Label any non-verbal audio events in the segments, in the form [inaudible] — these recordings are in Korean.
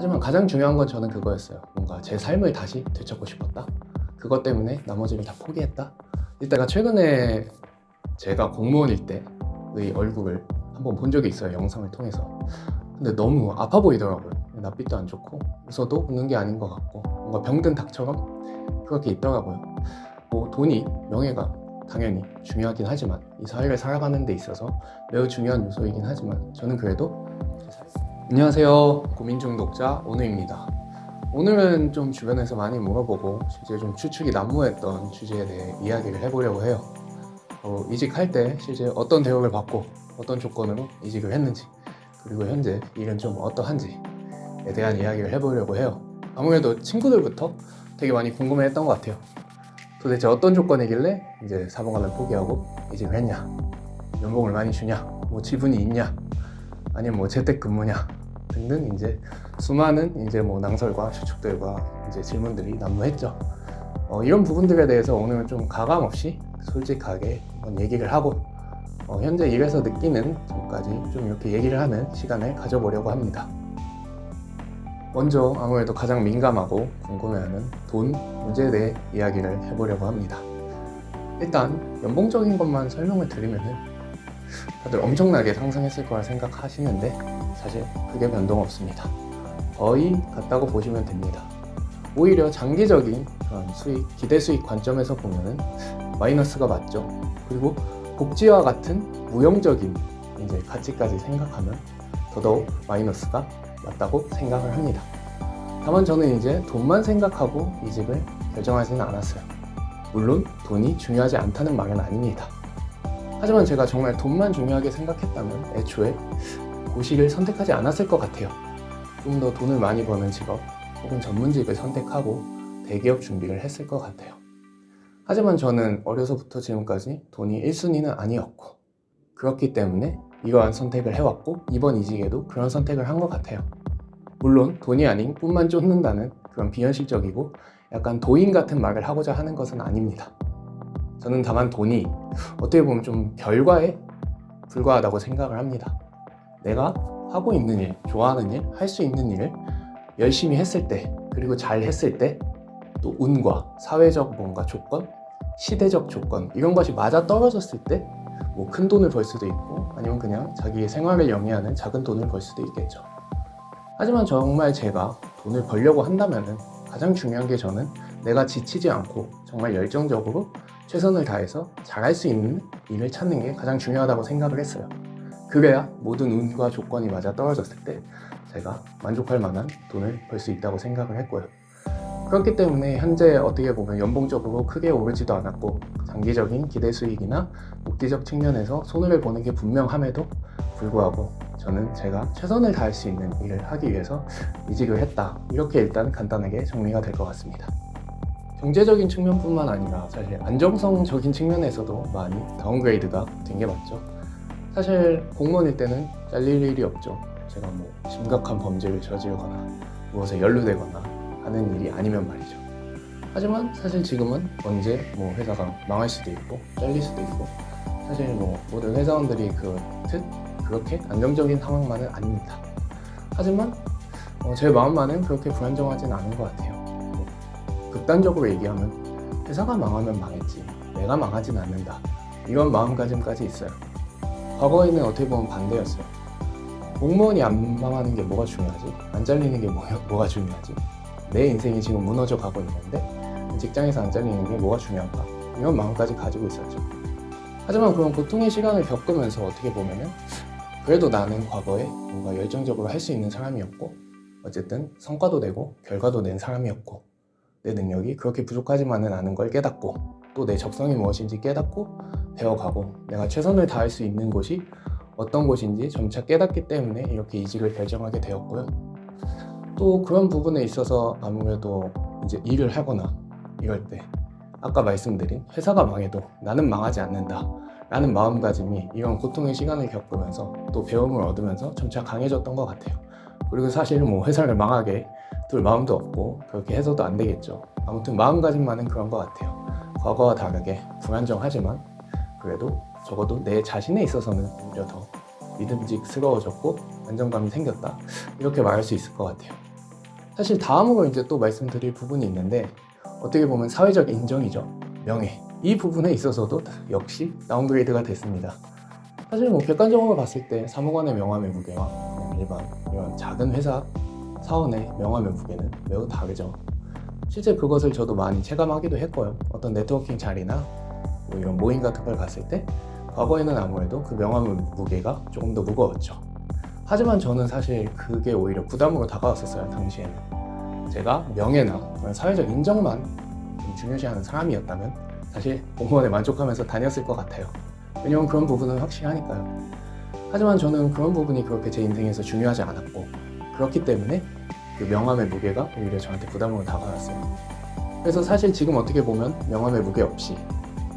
하지만 가장 중요한 건 저는 그거였어요. 뭔가 제 삶을 다시 되찾고 싶었다. 그것 때문에 나머지를 다 포기했다. 이때가 최근에 제가 공무원일 때의 얼굴을 한번 본 적이 있어요. 영상을 통해서. 근데 너무 아파 보이더라고요. 낯빛도 안 좋고 웃어도 웃는 게 아닌 것 같고 뭔가 병든 닭처럼 그렇게 있더라고요. 뭐 돈이 명예가 당연히 중요하긴 하지만 이 사회를 살아가는 데 있어서 매우 중요한 요소이긴 하지만 저는 그래도 안녕하세요 고민 중독자 오늘입니다. 오늘은 좀 주변에서 많이 물어보고 실제 좀 추측이 난무했던 주제에 대해 이야기를 해보려고 해요. 어, 이직할 때 실제 어떤 대우를 받고 어떤 조건으로 이직을 했는지 그리고 현재 일은 좀 어떠한지에 대한 이야기를 해보려고 해요. 아무래도 친구들부터 되게 많이 궁금해했던 것 같아요. 도대체 어떤 조건이길래 이제 사범관을 포기하고 이직을 했냐? 연봉을 많이 주냐? 뭐 지분이 있냐? 아니면 뭐 재택근무냐? 등등 이제 수많은 이제 뭐 낭설과 추측들과 이제 질문들이 난무했죠. 어, 이런 부분들에 대해서 오늘은 좀 가감 없이 솔직하게 한번 얘기를 하고 어, 현재 일에서 느끼는 점까지 좀 이렇게 얘기를 하는 시간을 가져보려고 합니다. 먼저 아무래도 가장 민감하고 궁금해하는 돈 문제에 대해 이야기를 해보려고 합니다. 일단 연봉적인 것만 설명을 드리면은 다들 엄청나게 상승했을 거라 생각하시는데 사실 그게 변동 없습니다. 거의 같다고 보시면 됩니다. 오히려 장기적인 그런 수익, 기대 수익 관점에서 보면은 마이너스가 맞죠. 그리고 복지와 같은 무형적인 이제 가치까지 생각하면 더더욱 마이너스가 맞다고 생각을 합니다. 다만 저는 이제 돈만 생각하고 이직을 결정하지는 않았어요. 물론 돈이 중요하지 않다는 말은 아닙니다. 하지만 제가 정말 돈만 중요하게 생각했다면 애초에 고시를 선택하지 않았을 것 같아요. 좀 더 돈을 많이 버는 직업 혹은 전문직을 선택하고 대기업 준비를 했을 것 같아요. 하지만 저는 어려서부터 지금까지 돈이 1순위는 아니었고 그렇기 때문에 이러한 선택을 해왔고 이번 이직에도 그런 선택을 한 것 같아요. 물론 돈이 아닌 꿈만 쫓는다는 그런 비현실적이고 약간 도인 같은 말을 하고자 하는 것은 아닙니다. 저는 다만 돈이 어떻게 보면 좀 결과에 불과하다고 생각을 합니다. 내가 하고 있는 일, 좋아하는 일, 할 수 있는 일을 열심히 했을 때, 그리고 잘 했을 때, 또 운과 사회적 뭔가 조건, 시대적 조건, 이런 것이 맞아 떨어졌을 때, 뭐 큰 돈을 벌 수도 있고, 아니면 그냥 자기의 생활을 영위하는 작은 돈을 벌 수도 있겠죠. 하지만 정말 제가 돈을 벌려고 한다면은 가장 중요한 게 저는 내가 지치지 않고 정말 열정적으로 최선을 다해서 잘할 수 있는 일을 찾는 게 가장 중요하다고 생각을 했어요. 그래야 모든 운과 조건이 맞아 떨어졌을 때 제가 만족할 만한 돈을 벌 수 있다고 생각을 했고요. 그렇기 때문에 현재 어떻게 보면 연봉적으로 크게 오르지도 않았고 장기적인 기대 수익이나 목기적 측면에서 손해를 보는 게 분명함에도 불구하고 저는 제가 최선을 다할 수 있는 일을 하기 위해서 이직을 했다. 이렇게 일단 간단하게 정리가 될 것 같습니다. 경제적인 측면뿐만 아니라 사실 안정성적인 측면에서도 많이 다운그레이드가 된 게 맞죠. 사실 공무원일 때는 잘릴 일이 없죠. 제가 뭐 심각한 범죄를 저지르거나 무엇에 연루되거나 하는 일이 아니면 말이죠. 하지만 사실 지금은 언제 뭐 회사가 망할 수도 있고 잘릴 수도 있고 사실 뭐 모든 회사원들이 그렇듯 그렇게 안정적인 상황만은 아닙니다. 하지만 어, 제 마음만은 그렇게 불안정하진 않은 것 같아요. 뭐 극단적으로 얘기하면 회사가 망하면 망했지 내가 망하진 않는다 이런 마음가짐까지 있어요. 과거에는 어떻게 보면 반대였어요. 공무원이 안 망하는 게 뭐가 중요하지? 안 잘리는 게 뭐, [laughs] 뭐가 중요하지? 내 인생이 지금 무너져 가고 있는데 직장에서 안 잘리는 게 뭐가 중요한가? 이런 마음까지 가지고 있었죠. 하지만 그런 고통의 시간을 겪으면서 어떻게 보면은 그래도 나는 과거에 뭔가 열정적으로 할 수 있는 사람이었고 어쨌든 성과도 내고 결과도 낸 사람이었고 내 능력이 그렇게 부족하지만은 않은 걸 깨닫고 또 내 적성이 무엇인지 깨닫고 배워가고 내가 최선을 다할 수 있는 곳이 어떤 곳인지 점차 깨닫기 때문에 이렇게 이직을 결정하게 되었고요. 또 그런 부분에 있어서 아무래도 이제 일을 하거나 이럴 때 아까 말씀드린 회사가 망해도 나는 망하지 않는다 라는 마음가짐이 이런 고통의 시간을 겪으면서 또 배움을 얻으면서 점차 강해졌던 것 같아요. 그리고 사실 뭐 회사를 망하게 둘 마음도 없고 그렇게 해서도 안 되겠죠. 아무튼 마음가짐만은 그런 것 같아요. 과거와 다르게 불안정하지만 그래도 적어도 내 자신에 있어서는 오히려 더 믿음직스러워졌고 안정감이 생겼다 이렇게 말할 수 있을 것 같아요. 사실 다음으로 이제 또 말씀드릴 부분이 있는데 어떻게 보면 사회적 인정이죠. 명예. 이 부분에 있어서도 역시 다운그레이드가 됐습니다. 사실 뭐 객관적으로 봤을 때 사무관의 명함의 무게와 일반 이런 작은 회사 사원의 명함의 무게는 매우 다르죠. 실제 그것을 저도 많이 체감하기도 했고요. 어떤 네트워킹 자리나 뭐 이런 모임 같은 걸 갔을 때 과거에는 아무래도 그 명함의 무게가 조금 더 무거웠죠. 하지만 저는 사실 그게 오히려 부담으로 다가왔었어요, 당시에는. 제가 명예나 사회적 인정만 좀 중요시하는 사람이었다면 사실 공무원에 만족하면서 다녔을 것 같아요. 왜냐면 그런 부분은 확실하니까요. 하지만 저는 그런 부분이 그렇게 제 인생에서 중요하지 않았고 그렇기 때문에 그 명함의 무게가 오히려 저한테 부담으로 다가왔어요. 그래서 사실 지금 어떻게 보면 명함의 무게 없이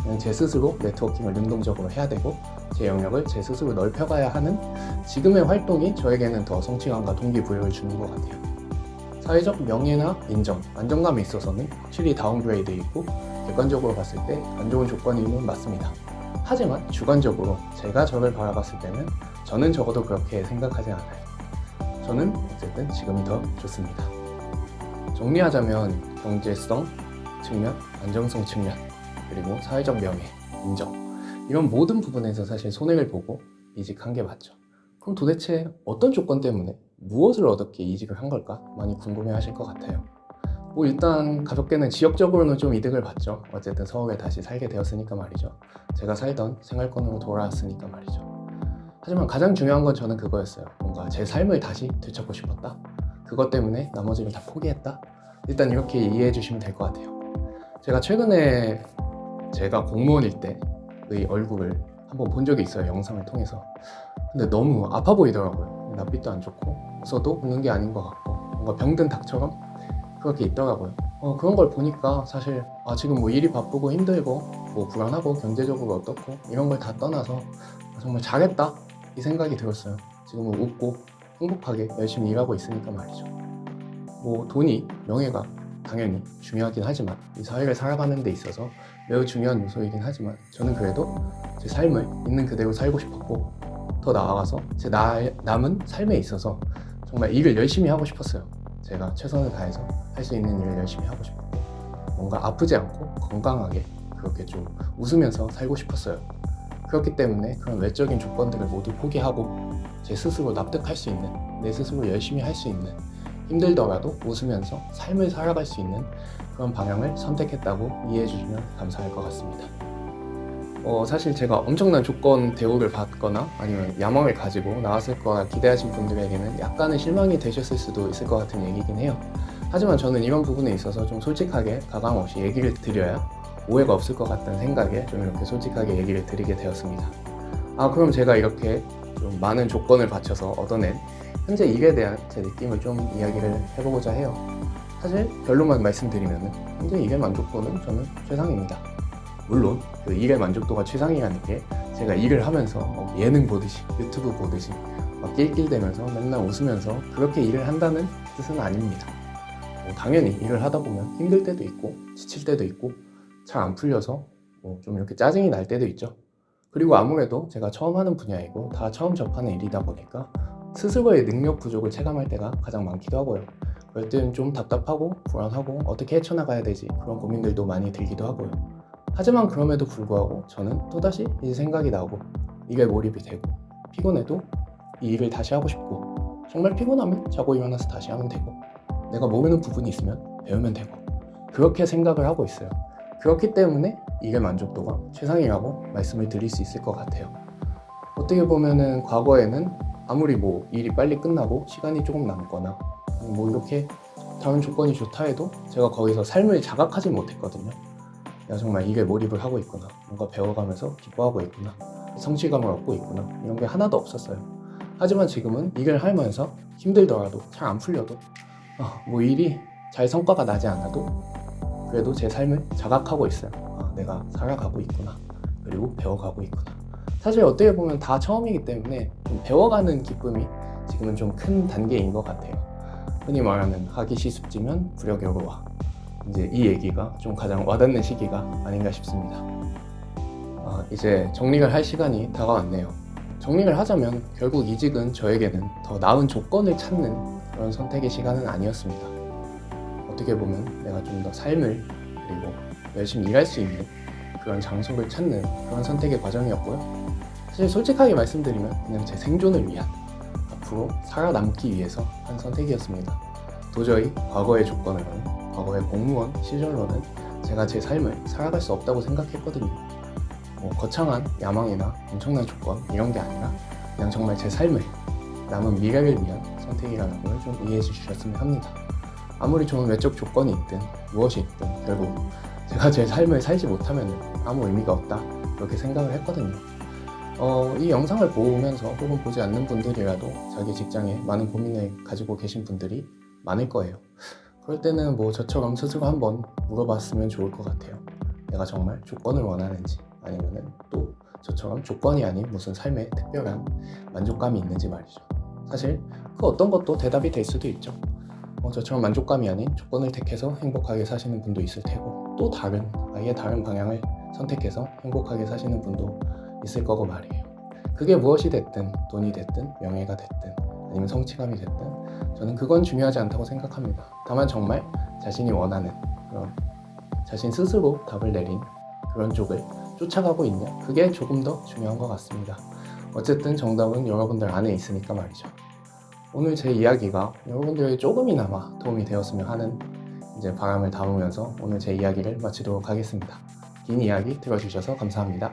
그냥 제 스스로 네트워킹을 능동적으로 해야 되고 제 영역을 제 스스로 넓혀가야 하는 지금의 활동이 저에게는 더 성취감과 동기부여를 주는 것 같아요. 사회적 명예나 인정, 안정감에 있어서는 확실히 다운그레이드이고 객관적으로 봤을 때 안 좋은 조건임은 맞습니다. 하지만 주관적으로 제가 저를 바라봤을 때는 저는 적어도 그렇게 생각하지 않아요. 저는 어쨌든 지금이 더 좋습니다. 정리하자면 경제성 측면, 안정성 측면, 그리고 사회적 명예, 인정 이런 모든 부분에서 사실 손해를 보고 이직한 게 맞죠. 그럼 도대체 어떤 조건 때문에 무엇을 얻었기에 이직을 한 걸까 많이 궁금해 하실 것 같아요. 뭐 일단 가볍게는 지역적으로는 좀 이득을 봤죠. 어쨌든 서울에 다시 살게 되었으니까 말이죠. 제가 살던 생활권으로 돌아왔으니까 말이죠. 하지만 가장 중요한 건 저는 그거였어요. 뭔가 제 삶을 다시 되찾고 싶었다. 그것 때문에 나머지를 다 포기했다. 일단 이렇게 이해해 주시면 될 것 같아요. 제가 최근에 제가 공무원일 때의 얼굴을 한번 본 적이 있어요. 영상을 통해서. 근데 너무 아파 보이더라고요. 낯빛도 안 좋고 웃어도 웃는 게 아닌 것 같고 뭔가 병든 닭처럼 그렇게 있더라고요. 어, 그런 걸 보니까 사실 아 지금 뭐 일이 바쁘고 힘들고 뭐 불안하고 경제적으로 어떻고 이런 걸 다 떠나서 아, 정말 잘했다 이 생각이 들었어요. 지금은 웃고 행복하게 열심히 일하고 있으니까 말이죠. 뭐 돈이 명예가 당연히 중요하긴 하지만 이 사회를 살아가는 데 있어서 매우 중요한 요소이긴 하지만 저는 그래도 제 삶을 있는 그대로 살고 싶었고 더 나아가서 제 나, 남은 삶에 있어서 정말 일을 열심히 하고 싶었어요. 제가 최선을 다해서 할 수 있는 일을 열심히 하고 싶었고 뭔가 아프지 않고 건강하게 그렇게 좀 웃으면서 살고 싶었어요. 그렇기 때문에 그런 외적인 조건들을 모두 포기하고 제 스스로 납득할 수 있는 내 스스로 열심히 할 수 있는 힘들더라도 웃으면서 삶을 살아갈 수 있는 그런 방향을 선택했다고 이해해 주시면 감사할 것 같습니다. 어, 사실 제가 엄청난 조건 대우를 받거나 아니면 야망을 가지고 나왔을 거라 기대하신 분들에게는 약간의 실망이 되셨을 수도 있을 것 같은 얘기긴 해요. 하지만 저는 이런 부분에 있어서 좀 솔직하게 가감 없이 얘기를 드려야 오해가 없을 것 같다는 생각에 좀 이렇게 솔직하게 얘기를 드리게 되었습니다. 아, 그럼 제가 이렇게 좀 많은 조건을 바쳐서 얻어낸 현재 일에 대한 제 느낌을 좀 이야기를 해보고자 해요. 사실 결론만 말씀드리면 현재 일의 만족도는 저는 최상입니다. 물론 그 일의 만족도가 최상이라는 게 제가 일을 하면서 뭐 예능 보듯이 유튜브 보듯이 막 낄낄대면서 맨날 웃으면서 그렇게 일을 한다는 뜻은 아닙니다. 뭐 당연히 일을 하다 보면 힘들 때도 있고 지칠 때도 있고 잘 안 풀려서 뭐 좀 이렇게 짜증이 날 때도 있죠. 그리고 아무래도 제가 처음 하는 분야이고 다 처음 접하는 일이다 보니까 스스로의 능력 부족을 체감할 때가 가장 많기도 하고요. 그럴 때는 좀 답답하고 불안하고 어떻게 헤쳐나가야 되지 그런 고민들도 많이 들기도 하고요. 하지만 그럼에도 불구하고 저는 또다시 이 생각이 나고 일에 몰입이 되고 피곤해도 이 일을 다시 하고 싶고 정말 피곤하면 자고 일어나서 다시 하면 되고 내가 모르는 부분이 있으면 배우면 되고 그렇게 생각을 하고 있어요. 그렇기 때문에 일의 만족도가 최상이라고 말씀을 드릴 수 있을 것 같아요. 어떻게 보면은 과거에는 아무리 뭐 일이 빨리 끝나고 시간이 조금 남거나 뭐 이렇게 다른 조건이 좋다 해도 제가 거기서 삶을 자각하지 못했거든요. 내가 정말 일에 몰입을 하고 있구나. 뭔가 배워가면서 기뻐하고 있구나. 성취감을 얻고 있구나. 이런 게 하나도 없었어요. 하지만 지금은 일을 하면서 힘들더라도 잘 안 풀려도 아, 뭐 일이 잘 성과가 나지 않아도 그래도 제 삶을 자각하고 있어요. 아, 내가 살아가고 있구나. 그리고 배워가고 있구나. 사실 어떻게 보면 다 처음이기 때문에 좀 배워가는 기쁨이 지금은 좀 큰 단계인 것 같아요. 흔히 말하는 하기 시습지면 부력여로와 이제 이 얘기가 좀 가장 와닿는 시기가 아닌가 싶습니다. 아, 이제 정리를 할 시간이 다가왔네요. 정리를 하자면 결국 이직은 저에게는 더 나은 조건을 찾는 그런 선택의 시간은 아니었습니다. 어떻게 보면 내가 좀 더 삶을 그리고 열심히 일할 수 있는 그런 장소를 찾는 그런 선택의 과정이었고요. 사실 솔직하게 말씀드리면 그냥 제 생존을 위한 앞으로 살아남기 위해서 한 선택이었습니다. 도저히 과거의 조건으로는 과거의 공무원 시절로는 제가 제 삶을 살아갈 수 없다고 생각했거든요. 뭐 거창한 야망이나 엄청난 조건 이런 게 아니라 그냥 정말 제 삶을 남은 미래를 위한 선택이라는 걸 좀 이해해 주셨으면 합니다. 아무리 좋은 외적 조건이 있든 무엇이 있든 결국 제가 제 삶을 살지 못하면 아무 의미가 없다 그렇게 생각을 했거든요. 어, 이 영상을 보면서 혹은 보지 않는 분들이라도 자기 직장에 많은 고민을 가지고 계신 분들이 많을 거예요. 그럴 때는 뭐 저처럼 스스로 한번 물어봤으면 좋을 것 같아요. 내가 정말 조건을 원하는지 아니면은 또 저처럼 조건이 아닌 무슨 삶에 특별한 만족감이 있는지 말이죠. 사실 그 어떤 것도 대답이 될 수도 있죠. 어, 저처럼 만족감이 아닌 조건을 택해서 행복하게 사시는 분도 있을 테고 또 다른 아예 다른 방향을 선택해서 행복하게 사시는 분도 있을 거고 말이에요. 그게 무엇이 됐든 돈이 됐든 명예가 됐든 아니면 성취감이 됐든 저는 그건 중요하지 않다고 생각합니다. 다만 정말 자신이 원하는 그런 자신 스스로 답을 내린 그런 쪽을 쫓아가고 있냐 그게 조금 더 중요한 것 같습니다. 어쨌든 정답은 여러분들 안에 있으니까 말이죠. 오늘 제 이야기가 여러분들에게 조금이나마 도움이 되었으면 하는 이제 바람을 담으면서 오늘 제 이야기를 마치도록 하겠습니다. 긴 이야기 들어주셔서 감사합니다.